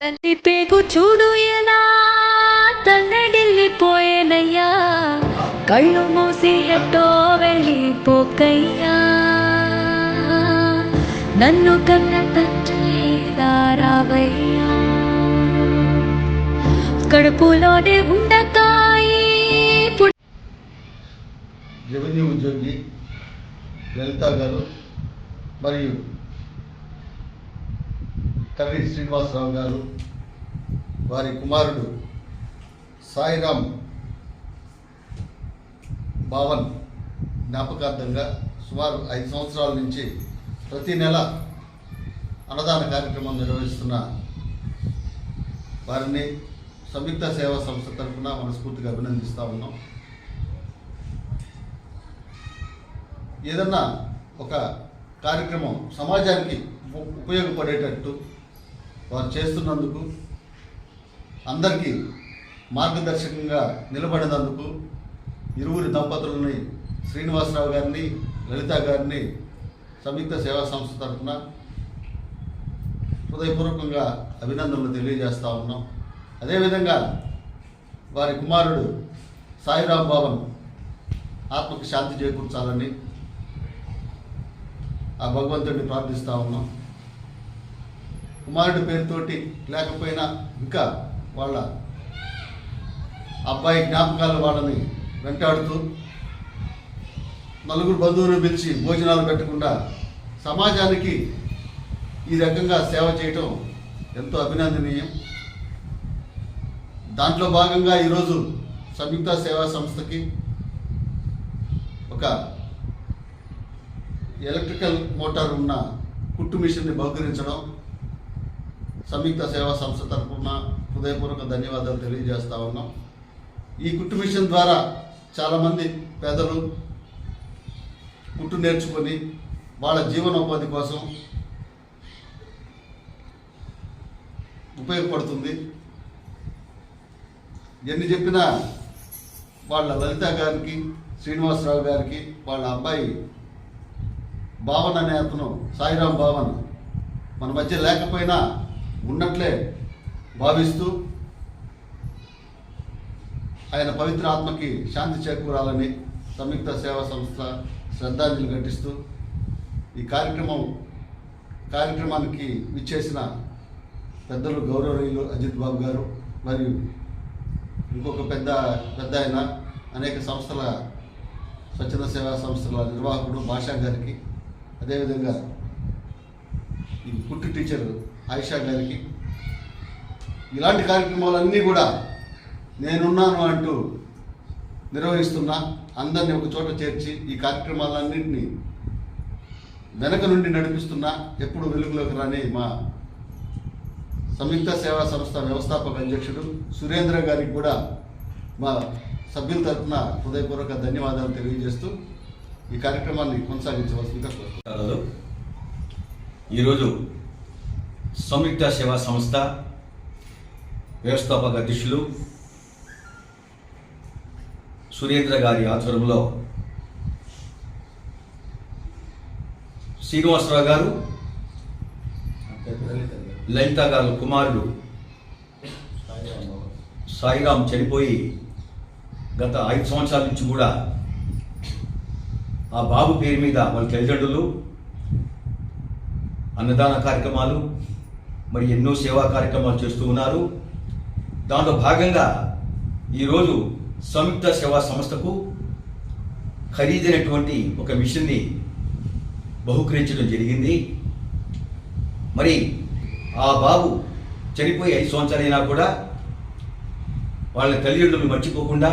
తల్లి పేగు చూడు ఎలా? తల్లడిల్లిపోయేనయ్యా కళ్ళు మూసి ఎట్టో వెళ్ళిపోకయ్యా. నన్ను కన్న తండ్రి రావయ్యా కడుపులోనే ఉండకాయి. రెవెన్యూ ఉద్యోగి లలిత గారు మరియు కవి శ్రీనివాసరావు గారు వారి కుమారుడు సాయిరామ్ భావన్ జ్ఞాపకార్థంగా సుమారు ఐదు సంవత్సరాల నుంచి ప్రతి నెల అన్నదాన కార్యక్రమం నిర్వహిస్తున్న వారిని సంయుక్త సేవా సంస్థ తరఫున మనస్ఫూర్తిగా అభినందిస్తూ ఉన్నాం. ఏదన్నా ఒక కార్యక్రమం సమాజానికి ఉపయోగపడేటట్టు వారు చేస్తున్నందుకు అందరికీ మార్గదర్శకంగా నిలబడినందుకు ఇరువురి దంపతులని శ్రీనివాసరావు గారిని లలిత గారిని సంయుక్త సేవా సంస్థ తరఫున హృదయపూర్వకంగా అభినందనలు తెలియజేస్తూ ఉన్నాం. అదేవిధంగా వారి కుమారుడు సాయిరాం బాబన్ ఆత్మకు శాంతి చేకూర్చాలని ఆ భగవంతుడిని ప్రార్థిస్తూ ఉన్నాం. కుమారుడి పేరుతోటి లేకపోయినా ఇంకా వాళ్ళ అబ్బాయి జ్ఞాపకాలు వాళ్ళని వెంటాడుతూ నలుగురు బంధువులు పిలిచి భోజనాలు పెట్టకుండా సమాజానికి ఈ రకంగా సేవ చేయటం ఎంతో అభినందనీయం. దాంట్లో భాగంగా ఈరోజు సంయుక్త సేవా సంస్థకి ఒక ఎలక్ట్రికల్ మోటార్ ఉన్న కుట్టు మిషన్ని బహుకరించడం సంయుక్త సేవా సంస్థ తరఫున హృదయపూర్వక ధన్యవాదాలు తెలియజేస్తూ ఉన్నాం. ఈ కుట్టు మిషన్ ద్వారా చాలామంది పేదలు కుట్టు నేర్చుకొని వాళ్ళ జీవనోపాధి కోసం ఉపయోగపడుతుంది. ఎన్ని చెప్పినా వాళ్ళ లలిత గారికి శ్రీనివాసరావు గారికి వాళ్ళ అబ్బాయి భావన్ అనే అతను సాయిరాం భావన్ మన మధ్య లేకపోయినా ఉన్నట్లే భావిస్తూ ఆయన పవిత్ర ఆత్మకి శాంతి చేకూరాలని సంయుక్త సేవా సంస్థ శ్రద్ధాంజలి ఘటిస్తూ ఈ కార్యక్రమం కార్యక్రమానికి విచ్చేసిన పెద్దలు గౌరవనీయులు అజిత్ బాబు గారు మరియు ఇంకొక పెద్ద పెద్ద ఆయన అనేక సంస్థల స్వచ్ఛంద సేవా సంస్థల నిర్వాహకుడు భాషా గారికి. అదేవిధంగా ఈ కుట్టు టీచర్ ఆయిషా గారికి. ఇలాంటి కార్యక్రమాలన్నీ కూడా నేనున్నాను అంటూ నిర్వహిస్తున్నా అందరినీ ఒక చోట చేర్చి ఈ కార్యక్రమాలన్నింటినీ వెనక నుండి నడిపిస్తున్నా ఎప్పుడు వెలుగులోకి రాని మా సంయుక్త సేవా సంస్థ వ్యవస్థాపక అధ్యక్షుడు సురేంద్ర గారికి కూడా మా సభ్యుల తరఫున హృదయపూర్వక ధన్యవాదాలు తెలియజేస్తూ ఈ కార్యక్రమాన్ని కొనసాగించవలసిందిగా కోరుతున్నాను ఈరోజు సంయుక్త సేవా సంస్థ వ్యవస్థాపక అధ్యక్షులు సురేంద్ర గారి ఆధ్వర్యంలో శ్రీనివాసరావు గారు లలిత గారు కుమారుడు సాయిరాం చనిపోయి గత ఐదు సంవత్సరాల నుంచి కూడా ఆ బాబు పేరు మీద వాళ్ళ తల్లిదండ్రులు అన్నదాన కార్యక్రమాలు మరి ఎన్నో సేవా కార్యక్రమాలు చేస్తూ ఉన్నారు. దాంట్లో భాగంగా ఈరోజు సంయుక్త సేవా సంస్థకు ఖరీదైనటువంటి ఒక మిషన్ని బహుకరించడం జరిగింది. మరి ఆ బాబు చనిపోయి ఐదు సంవత్సరాలైనా కూడా వాళ్ళ తల్లిదండ్రులు మర్చిపోకుండా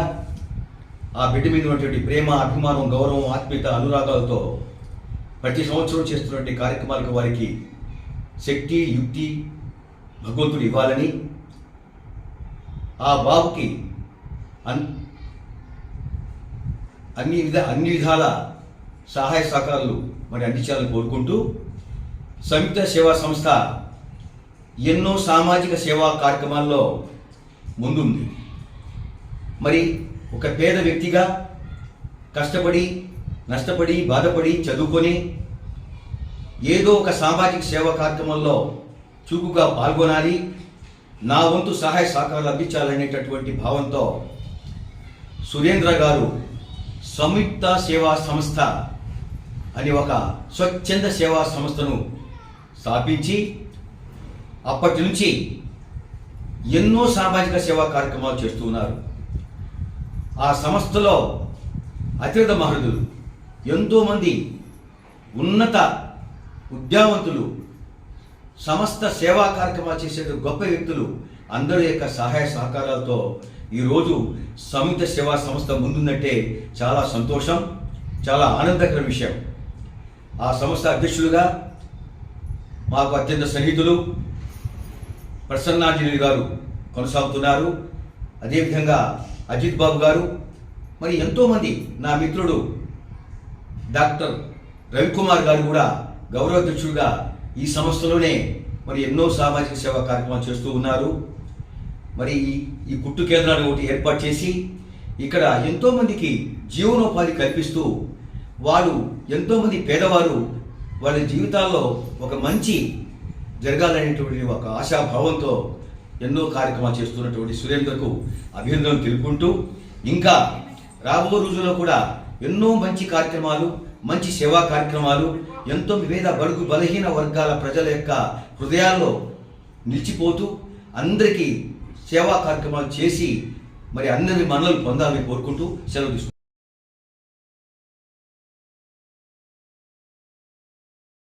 ఆ బిడ్డ మీద ఉన్నటువంటి ప్రేమ అభిమానం గౌరవం ఆత్మీయత అనురాగాలతో ప్రతి సంవత్సరం చేస్తున్నటువంటి కార్యక్రమాలకు వారికి శక్తి యుక్తి భగవంతుడు ఇవ్వాలని ఆ బాబుకి అన్ అన్ని విధ అన్ని విధాల సహాయ సహకారాలు మరి అందించాలని కోరుకుంటూ సంయుక్త సేవా సంస్థ ఎన్నో సామాజిక సేవా కార్యక్రమాల్లో ముందుంది. మరి ఒక పేద వ్యక్తిగా కష్టపడి నష్టపడి బాధపడి చదువుకొని ఏదో ఒక సామాజిక సేవా కార్యక్రమంలో చురుకుగా పాల్గొనాలి నా వంతు సహాయ సహకారాలు అందించాలనేటటువంటి భావంతో సురేంద్ర గారు సంయుక్త సేవా సంస్థ అని ఒక స్వచ్ఛంద సేవా సంస్థను స్థాపించి అప్పటి నుంచి ఎన్నో సామాజిక సేవా కార్యక్రమాలు చేస్తూ ఉన్నారు. ఆ సంస్థలో అతిథ మహరుదులు ఎంతోమంది ఉన్నత ఉద్యావంతులు సమస్త సేవా కార్యక్రమాలు చేసే గొప్ప వ్యక్తులు అందరి యొక్క సహాయ సహకారాలతో ఈరోజు సంయుక్త సేవా సంస్థ ముందుందంటే చాలా సంతోషం చాలా ఆనందకర విషయం. ఆ సంస్థ అధ్యక్షులుగా మాకు అత్యంత సన్నిహితులు ప్రసన్నాంజలి గారు కొనసాగుతున్నారు. అదేవిధంగా అజిత్ బాబు గారు మరి ఎంతోమంది నా మిత్రుడు డాక్టర్ రవికుమార్ గారు కూడా గౌరవాధ్యక్షుడిగా ఈ సంస్థలోనే మరి ఎన్నో సామాజిక సేవా కార్యక్రమాలు చేస్తూ ఉన్నారు. మరి ఈ- ఈ కేంద్రాన్ని ఒకటి ఏర్పాటు చేసి ఇక్కడ ఎంతోమందికి జీవనోపాధి కల్పిస్తూ వారు ఎంతోమంది పేదవారు వాళ్ళ జీవితాల్లో ఒక మంచి జరగాలనేటువంటి ఒక ఆశాభావంతో ఎన్నో కార్యక్రమాలు చేస్తున్నటువంటి సురేందర్కు అభినందనలు తెలుపుకుంటూ ఇంకా రాబో రోజుల్లో కూడా ఎన్నో మంచి కార్యక్రమాలు మంచి సేవా కార్యక్రమాలు ఎంతో వివిధ బడుగు బలహీన వర్గాల ప్రజల యొక్క హృదయాల్లో నిలిచిపోతూ అందరికీ సేవా కార్యక్రమాలు చేసి మరి అందరి మనలు పొందాలని కోరుకుంటూ సెలవు